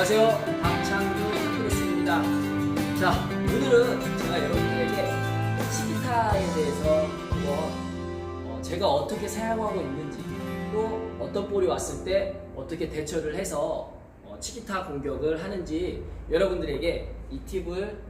안녕하세요. 박창규 프레스입니다. 자, 오늘은 제가 여러분들에게 치기타에 대해서 한번 어, 제가 어떻게 사용하고 있는지 또 어떤 볼이 왔을 때 어떻게 대처를 해서 어, 치기타 공격을 하는지 여러분들에게 이 팁을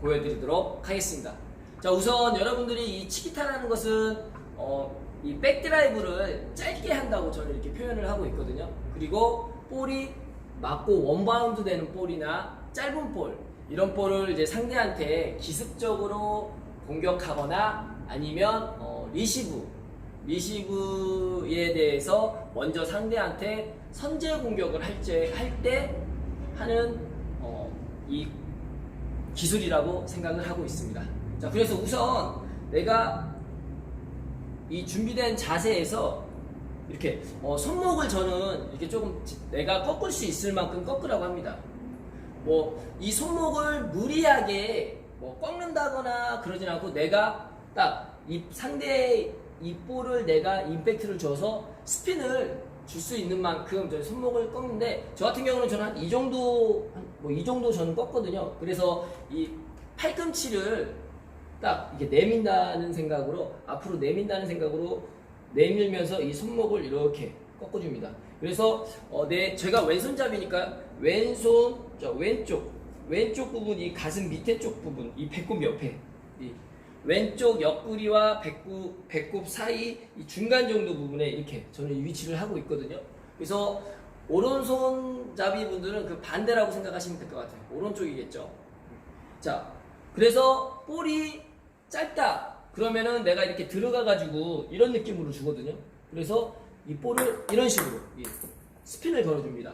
보여드리도록 하겠습니다. 자, 우선 여러분들이 이 치기타라는 것은 어, 이 백드라이브를 짧게 한다고 저는 이렇게 표현을 하고 있거든요. 그리고 볼이 맞고 원바운드 되는 볼이나 짧은 볼 이런 볼을 이제 상대한테 기습적으로 공격하거나 아니면 어, 리시브 리시브에 대해서 먼저 상대한테 선제 공격을 할때 하는 어, 이 기술이라고 생각을 하고 있습니다. 자, 그래서 우선 내가 이 준비된 자세에서 이렇게 어, 손목을 저는 이렇게 조금 지- 내가 꺾을 수 있을 만큼 꺾으라고 합니다. 뭐 이 손목을 무리하게 뭐 꺾는다거나 그러진 않고 내가 딱이 상대의 이 볼을 내가 임팩트를 줘서 스핀을 줄 수 있는 만큼 저 손목을 꺾는데 저 같은 경우는 저는 한 이 정도 뭐 이 정도 저는 꺾거든요. 그래서 이 팔꿈치를 딱 이렇게 내민다는 생각으로 앞으로 내민다는 생각으로 내밀면서 이 손목을 이렇게 꺾어줍니다. 그래서 어, 내 제가 왼손잡이니까 왼손 저 왼쪽 왼쪽 부분 이 가슴 밑에 쪽 부분 이 배꼽 옆에 이 왼쪽 옆구리와 배꼽 배꼽 사이 이 중간 정도 부분에 이렇게 저는 이 위치를 하고 있거든요. 그래서 오른손잡이 분들은 그 반대라고 생각하시면 될 것 같아요. 오른쪽이겠죠. 자, 그래서 볼이 짧다. 그러면은 내가 이렇게 들어가가지고 이런 느낌으로 주거든요. 그래서 이 볼을 이런 식으로 이 스핀을 걸어줍니다.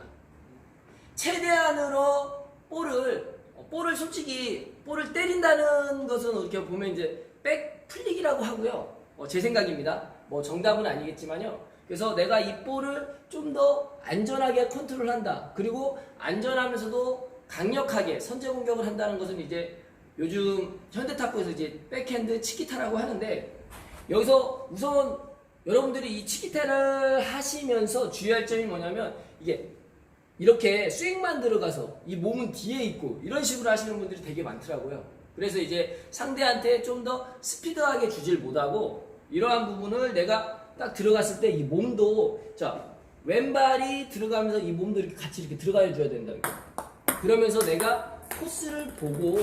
최대한으로 볼을 어, 볼을 솔직히 볼을 때린다는 것은 이렇게 보면 이제 백 풀리기라고 하고요. 어, 제 생각입니다. 뭐 정답은 아니겠지만요. 그래서 내가 이 볼을 좀 더 안전하게 컨트롤한다. 그리고 안전하면서도 강력하게 선제 공격을 한다는 것은 이제 요즘 현대탁구에서 이제 백핸드 치키타라고 하는데 여기서 우선 여러분들이 이 치키타를 하시면서 주의할 점이 뭐냐면 이게 이렇게 스윙만 들어가서 이 몸은 뒤에 있고 이런 식으로 하시는 분들이 되게 많더라고요. 그래서 이제 상대한테 좀 더 스피드하게 주질 못하고 이러한 부분을 내가 딱 들어갔을 때 이 몸도 자 왼발이 들어가면서 이 몸도 이렇게 같이 이렇게 들어가 줘야 된다. 그러면서 내가 코스를 보고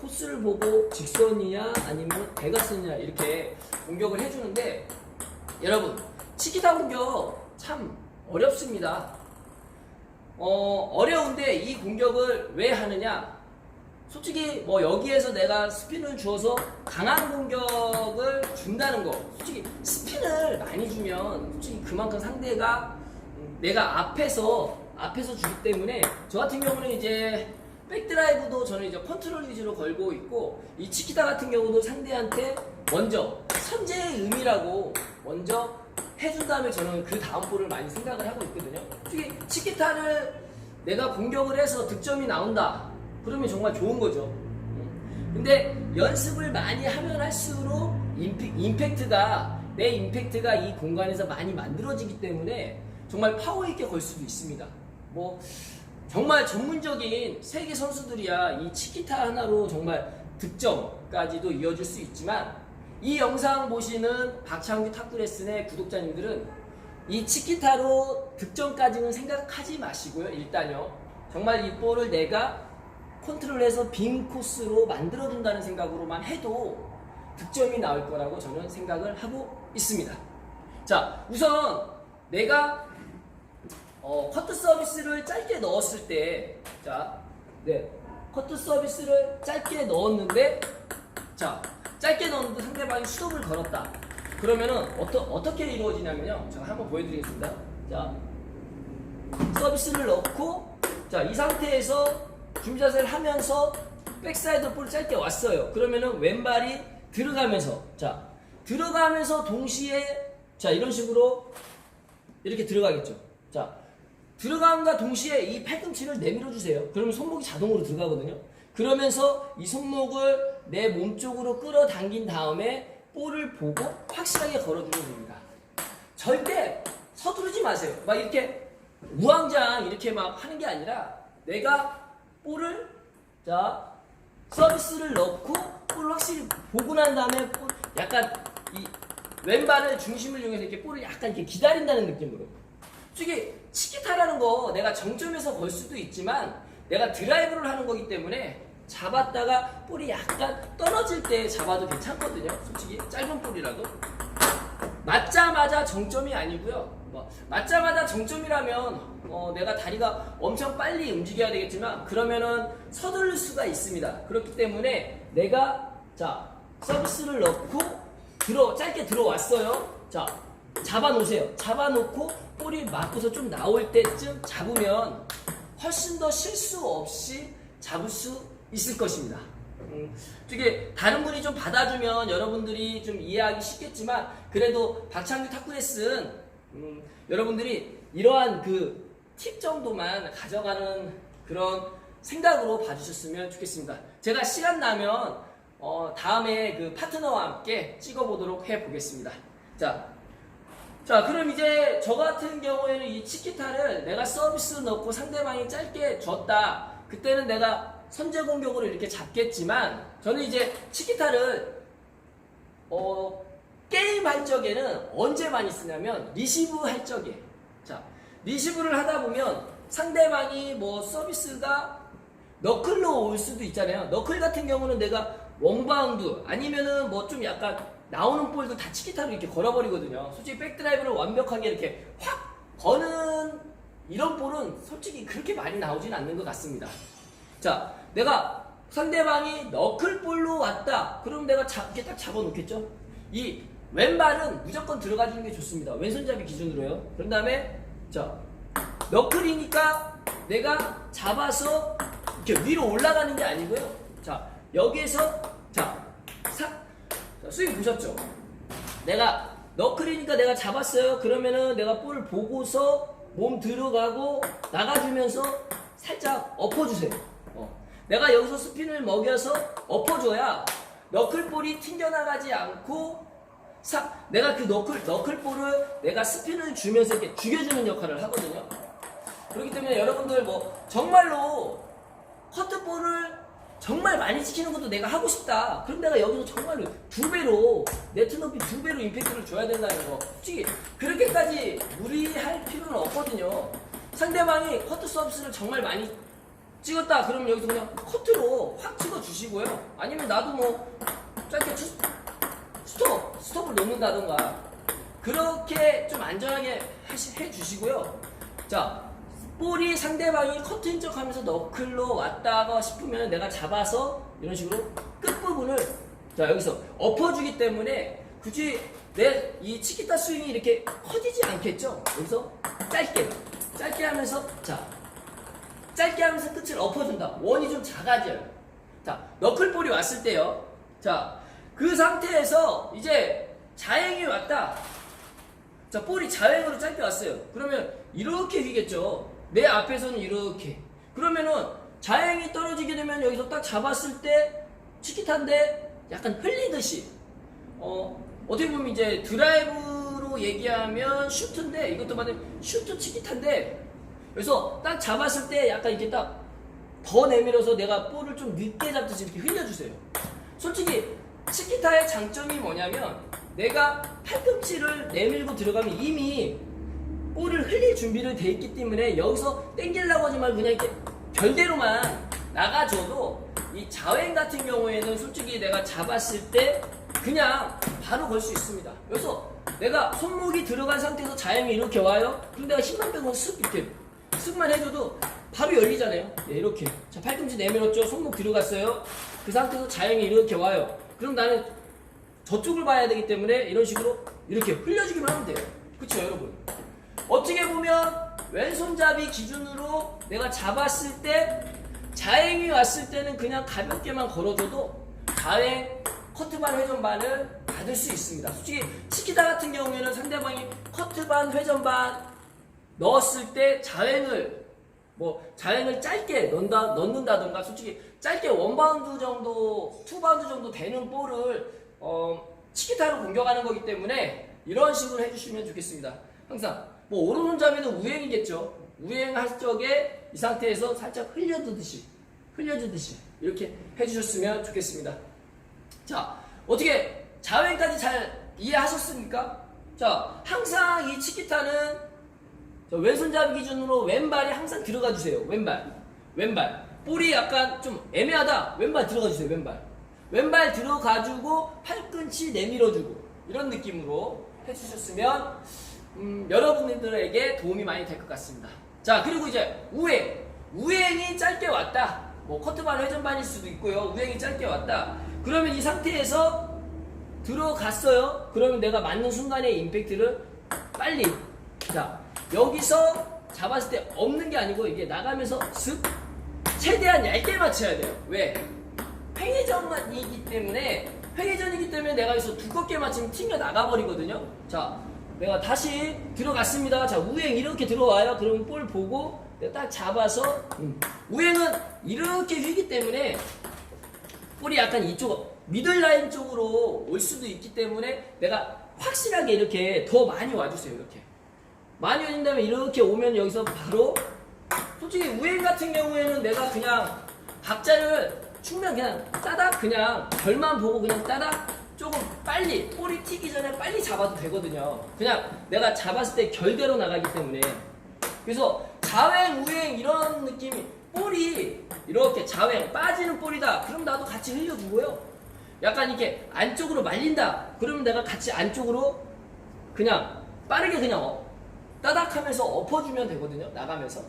코스를 보고 직선이냐 아니면 대각선이냐 이렇게 공격을 해주는데 여러분 치키타 공격 참 어렵습니다. 어, 어려운데 이 공격을 왜 하느냐? 솔직히 뭐 여기에서 내가 스핀을 주어서 강한 공격을 준다는 거. 솔직히 스핀을 많이 주면 솔직히 그만큼 상대가 음, 내가 앞에서 앞에서 주기 때문에 저 같은 경우는 이제 백드라이브도 저는 이제 컨트롤 위주로 걸고 있고 이 치키타 같은 경우도 상대한테 먼저 선제의 의미라고 먼저 해준 다음에 저는 그 다음 볼을 많이 생각을 하고 있거든요. 솔직히 치키타를 내가 공격을 해서 득점이 나온다. 그러면 정말 좋은 거죠. 음. 근데 연습을 많이 하면 할수록 임팩, 임팩 트가 내 임팩트가 이 공간에서 많이 만들어지기 때문에 정말 파워 있게 걸 수도 있습니다. 뭐 정말 전문적인 세계 선수들이야 이 치키타 하나로 정말 득점까지도 이어질 수 있지만 이 영상 보시는 박창규 탁구 레슨의 구독자님들은 이 치키타로 득점까지는 생각하지 마시고요. 일단요. 정말 이 볼을 내가 컨트롤해서 빈 코스로 만들어준다는 생각으로만 해도 득점이 나올 거라고 저는 생각을 하고 있습니다. 자, 우선 내가 어, 커트 서비스를 짧게 넣었을 때, 자, 네, 커트 서비스를 짧게 넣었는데, 자, 짧게 넣었는데 상대방이 수동을 걸었다. 그러면은 어떠, 어떻게 이루어지냐면요. 제가 한번 보여드리겠습니다. 자, 서비스를 넣고, 자, 이 상태에서 준비 자세를 하면서 백사이드 볼 짧게 왔어요. 그러면은 왼발이 들어가면서, 자, 들어가면서 동시에, 자, 이런 식으로 이렇게 들어가겠죠. 자, 들어감과 동시에 이 팔꿈치를 내밀어 주세요. 그러면 손목이 자동으로 들어가거든요. 그러면서 이 손목을 내 몸 쪽으로 끌어당긴 다음에 볼을 보고 확실하게 걸어주면 됩니다. 절대 서두르지 마세요. 막 이렇게 우왕좌왕 이렇게 막 하는 게 아니라 내가 볼을 자 서비스를 넣고 볼을 확실히 보고 난 다음에 볼 약간 이 왼발을 중심을 이용해서 이렇게 볼을 약간 이렇게 기다린다는 느낌으로. 솔직히 치키타라는 거 내가 정점에서 걸 수도 있지만 내가 드라이브를 하는 거기 때문에 잡았다가 볼이 약간 떨어질 때 잡아도 괜찮거든요. 솔직히 짧은 볼이라도. 맞자마자 정점이 아니고요. 뭐 맞자마자 정점이라면 어, 내가 다리가 엄청 빨리 움직여야 되겠지만 그러면은 서두를 수가 있습니다. 그렇기 때문에 내가 자 서비스를 넣고 들어 짧게 들어왔어요. 자 잡아놓으세요. 잡아놓고 볼이 맞고서 좀 나올 때쯤 잡으면 훨씬 더 실수 없이 잡을 수 있을 것입니다. 음, 되게 다른 분이 좀 받아주면 여러분들이 좀 이해하기 쉽겠지만 그래도 박창규 탁구 레슨 음, 여러분들이 이러한 그 팁 정도만 가져가는 그런 생각으로 봐주셨으면 좋겠습니다. 제가 시간 나면 어, 다음에 그 파트너와 함께 찍어보도록 해보겠습니다. 자, 자, 그럼 이제 저 같은 경우에는 이 치키타를 내가 서비스 넣고 상대방이 짧게 줬다. 그때는 내가 선제 공격으로 이렇게 잡겠지만 저는 이제 치키타를 어, 게임 할 적에는 언제 많이 쓰냐면 리시브 할 적에 자 리시브를 하다 보면 상대방이 뭐 서비스가 너클로 올 수도 있잖아요 너클 같은 경우는 내가 원바운드 아니면은 뭐 좀 약간 나오는 볼도 다 치키타로 이렇게 걸어버리거든요 솔직히 백드라이브를 완벽하게 이렇게 확 거는 이런 볼은 솔직히 그렇게 많이 나오진 않는 것 같습니다 자, 내가 상대방이 너클볼로 왔다. 그럼 내가 잡, 이렇게 딱 잡아놓겠죠? 이 왼발은 무조건 들어가주는 게 좋습니다. 왼손잡이 기준으로요. 그런 다음에, 자, 너클이니까 내가 잡아서 이렇게 위로 올라가는 게 아니고요. 자, 여기에서, 자, 싹, 자, 스윙 보셨죠? 내가 너클이니까 내가 잡았어요. 그러면은 내가 볼을 보고서 몸 들어가고 나가주면서 살짝 엎어주세요. 어. 내가 여기서 스핀을 먹여서 엎어줘야 너클볼이 튕겨나가지 않고 싹 내가 그 너클 너클볼을 내가 스핀을 주면서 이렇게 죽여주는 역할을 하거든요. 그렇기 때문에 여러분들 뭐 정말로 정말 많이 지키는 것도 내가 하고 싶다. 그럼 내가 여기서 정말로 두 배로 네트 높이 두 배로 임팩트를 줘야 된다는 거. 솔직히 그렇게까지 무리할 필요는 없거든요. 상대방이 커트 서비스를 정말 많이 찍었다. 그러면 여기서 그냥 커트로 확 찍어 주시고요. 아니면 나도 뭐 짧게 투, 스톱 스톱을 놓는다던가 그렇게 좀 안전하게 하시- 해 주시고요. 자, 볼이 상대방이 커트인 척 하면서 너클로 왔다가 싶으면 내가 잡아서 이런 식으로 끝부분을 자, 여기서 엎어주기 때문에 굳이 내 이 치키타 스윙이 이렇게 커지지 않겠죠? 여기서 짧게, 짧게 하면서 자, 짧게 하면서 끝을 엎어준다. 원이 좀 작아져요. 자, 너클볼이 왔을 때요. 자, 그 상태에서 이제 자행이 왔다. 자, 볼이 자행으로 짧게 왔어요. 그러면 이렇게 휘겠죠. 내 앞에서는 이렇게. 그러면은 자행이 떨어지게 되면 여기서 딱 잡았을 때 치키타인데 약간 흘리듯이. 어, 어떻게 보면 이제 드라이브로 얘기하면 슈트인데 이것도 만약 슈트 치키타인데 그래서 딱 잡았을 때 약간 이렇게 딱 더 내밀어서 내가 볼을 좀 늦게 잡듯이 이렇게 흘려주세요. 솔직히 치키타의 장점이 뭐냐면 내가 팔꿈치를 내밀고 들어가면 이미 볼을 흘릴 준비를 돼 있기 때문에 여기서 땡기려고 하지 말고 그냥 이렇게 별대로만 나가줘도 이 자행 같은 경우에는 솔직히 내가 잡았을 때 그냥 바로 걸 수 있습니다. 그래서 내가 손목이 들어간 상태에서 자행이 이렇게 와요. 그럼 내가 힘만 빼고 쓱 이렇게 쓱만 해줘도 바로 열리잖아요. 네, 이렇게. 자, 팔꿈치 내밀었죠. 손목 들어갔어요. 그 상태에서 자행이 이렇게 와요. 그럼 나는 저쪽을 봐야 되기 때문에 이런 식으로 이렇게 흘려주기만 하면 돼요. 그쵸, 여러분? 어떻게 보면 왼손잡이 기준으로 내가 잡았을 때 자행이 왔을 때는 그냥 가볍게만 걸어줘도 자행 커트반 회전반을 받을 수 있습니다. 솔직히 치키타 같은 경우에는 상대방이 커트반 회전반 넣었을 때 자행을 뭐 자행을 짧게 넣는다 넣는다던가 솔직히 짧게 원바운드 정도 투바운드 정도 되는 볼을 어 치키타로 공격하는 거기 때문에 이런 식으로 해주시면 좋겠습니다. 항상 뭐 오른손잡이는 우행이겠죠. 우행할 적에 이 상태에서 살짝 흘려주듯이 흘려주듯이 이렇게 해주셨으면 좋겠습니다. 자, 어떻게 자회까지 잘 이해하셨습니까? 자, 항상 이 치키타는 자, 왼손잡이 기준으로 왼발이 항상 들어가 주세요. 왼발. 왼발. 볼이 약간 좀 애매하다. 왼발 들어가 주세요. 왼발. 왼발 들어가주고 팔꿈치 내밀어주고 이런 느낌으로 해주셨으면 음, 여러분들에게 도움이 많이 될 것 같습니다. 자 그리고 이제 우행. 우행이 짧게 왔다. 뭐 커트반 회전반일 수도 있고요. 우행이 짧게 왔다. 그러면 이 상태에서 들어갔어요. 그러면 내가 맞는 순간의 임팩트를 빨리 자 여기서 잡았을 때 없는 게 아니고 이게 나가면서 슥 최대한 얇게 맞춰야 돼요. 왜? 횡회전이기 때문에 횡회전이기 때문에 내가 여기서 두껍게 맞추면 튕겨 나가버리거든요. 자 내가 다시 들어갔습니다. 자 우행 이렇게 들어와요. 그러면 볼 보고 딱 잡아서 음. 우행은 이렇게 휘기 때문에 볼이 약간 이쪽 미들라인 쪽으로 올 수도 있기 때문에 내가 확실하게 이렇게 더 많이 와주세요 이렇게 많이 와준다면 이렇게 오면 여기서 바로 솔직히 우행 같은 경우에는 내가 그냥 박자를 충분히 그냥 따닥 그냥 별만 보고 그냥 따닥 빨리 볼이 튀기 전에 빨리 잡아도 되거든요. 그냥 내가 잡았을 때 결대로 나가기 때문에. 그래서 자행 우행 이런 느낌이 볼이 이렇게 자행 빠지는 볼이다. 그럼 나도 같이 흘려주고요. 약간 이렇게 안쪽으로 말린다. 그러면 내가 같이 안쪽으로 그냥 빠르게 그냥 어, 따닥하면서 엎어주면 되거든요. 나가면서.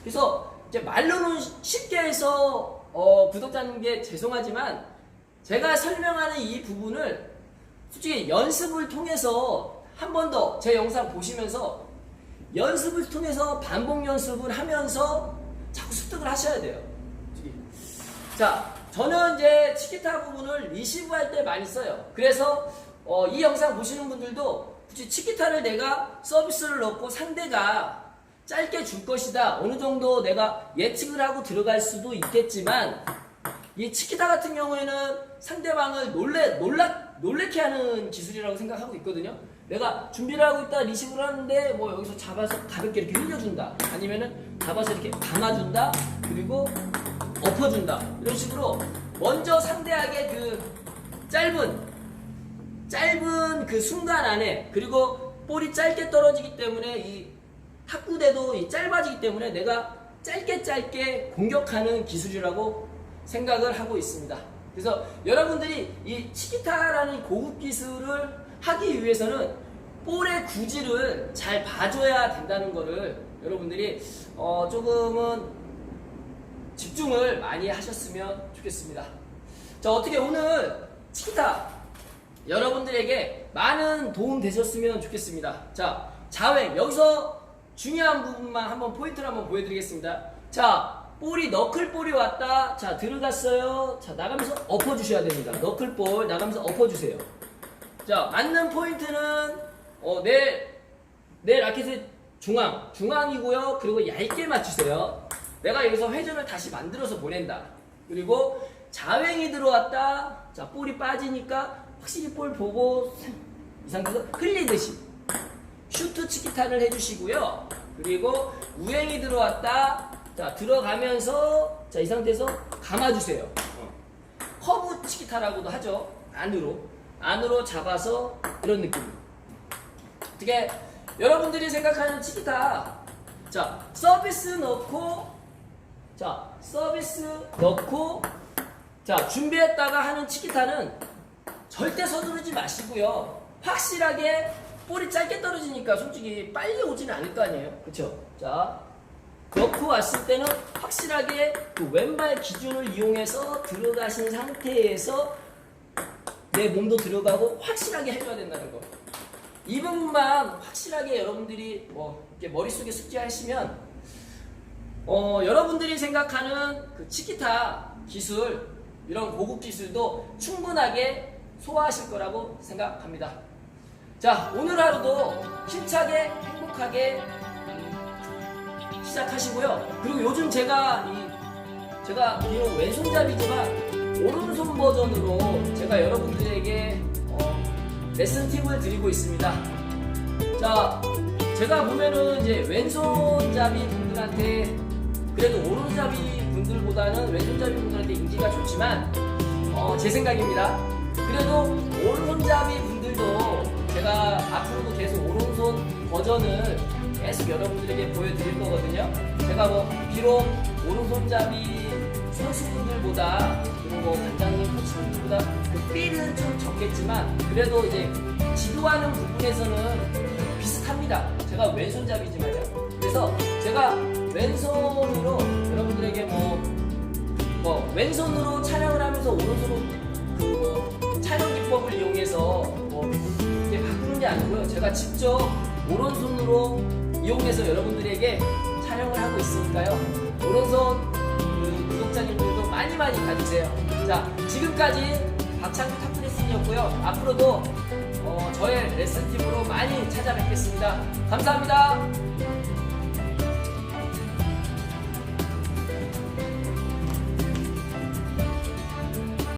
그래서 이제 말로는 쉽게 해서 어, 구독자님께 죄송하지만 제가 설명하는 이 부분을 솔직히 연습을 통해서 한 번 더 제 영상 보시면서 연습을 통해서 반복 연습을 하면서 자꾸 습득을 하셔야 돼요. 자, 저는 이제 치키타 부분을 리시브 할 때 많이 써요. 그래서 어, 이 영상 보시는 분들도 굳이 치키타를 내가 서비스를 넣고 상대가 짧게 줄 것이다. 어느 정도 내가 예측을 하고 들어갈 수도 있겠지만 이 치키타 같은 경우에는 상대방을 놀래 놀라 놀래게 하는 기술이라고 생각하고 있거든요. 내가 준비를 하고 있다 리시브를 하는데 뭐 여기서 잡아서 가볍게 이렇게 흘려준다. 아니면은 잡아서 이렇게 감아준다. 그리고 엎어준다. 이런 식으로 먼저 상대에게 그 짧은 짧은 그 순간 안에 그리고 볼이 짧게 떨어지기 때문에 이 탁구대도 이 짧아지기 때문에 내가 짧게 짧게 공격하는 기술이라고 생각을 하고 있습니다. 그래서 여러분들이 이 치키타라는 고급 기술을 하기 위해서는 볼의 구질을 잘 봐줘야 된다는 거를 여러분들이 어 조금은 집중을 많이 하셨으면 좋겠습니다. 자, 어떻게 오늘 치키타 여러분들에게 많은 도움 되셨으면 좋겠습니다. 자, 자횡. 여기서 중요한 부분만 한번 포인트를 한번 보여드리겠습니다. 자, 볼이 너클볼이 왔다. 자, 들어갔어요. 자, 나가면서 엎어주셔야 됩니다. 너클볼 나가면서 엎어주세요. 자, 맞는 포인트는 어, 내, 내 라켓의 중앙, 중앙이고요. 그리고 얇게 맞추세요. 내가 여기서 회전을 다시 만들어서 보낸다. 그리고 자횡이 들어왔다. 자, 볼이 빠지니까 확실히 볼 보고 이 상태에서 흘리듯이 슈트 치키타를 해주시고요. 그리고 우행이 들어왔다. 자, 들어가면서 자, 이 상태에서 감아주세요. 어. 커브 치키타라고도 하죠. 안으로. 안으로 잡아서 이런 느낌. 어떻게 여러분들이 생각하는 치키타. 자, 서비스 넣고 자, 서비스 넣고 자, 준비했다가 하는 치키타는 절대 서두르지 마시고요. 확실하게 볼이 짧게 떨어지니까 솔직히 빨리 오지는 않을 거 아니에요. 그쵸? 자, 넣고 왔을 때는 확실하게 그 왼발 기준을 이용해서 들어가신 상태에서 내 몸도 들어가고 확실하게 해줘야 된다는 거. 이 부분만 확실하게 여러분들이 뭐 이렇게 머릿속에 숙지하시면 어, 여러분들이 생각하는 그 치키타 기술 이런 고급 기술도 충분하게 소화하실 거라고 생각합니다. 자, 오늘 하루도 힘차게 행복하게 시작하시고요. 그리고 요즘 제가 이 제가 비록 왼손잡이지만 오른손 버전으로 제가 여러분들에게 어, 레슨 팁을 드리고 있습니다. 자, 제가 보면은 이제 왼손잡이 분들한테 그래도 오른손잡이 분들보다는 왼손잡이 분들한테 인기가 좋지만 어, 제 생각입니다. 그래도 오른손잡이 분들도 제가 앞으로도 계속 오른손 버전을 계속 여러분들에게 보여드릴 거거든요. 제가 뭐 비록 오른손잡이 선수분들보다 그리고 뭐 관장님 코치분들보다 그 삘은 좀 적겠지만 그래도 이제 지도하는 부분에서는 비슷합니다. 제가 왼손잡이지만요. 그래서 제가 왼손으로 여러분들에게 뭐, 뭐 왼손으로 촬영을 하면서 오른손으로 그뭐 촬영 기법을 이용해서 뭐 이렇게 바꾸는 게 아니고요. 제가 직접 오른손으로 이용해서 여러분들에게 촬영을 하고 있으니까요. 오른손 그 구독자님들도 많이 많이 가주세요. 자, 지금까지 박창규 탑트레슨이었고요. 앞으로도 어, 저의 레슨팀으로 많이 찾아뵙겠습니다. 감사합니다.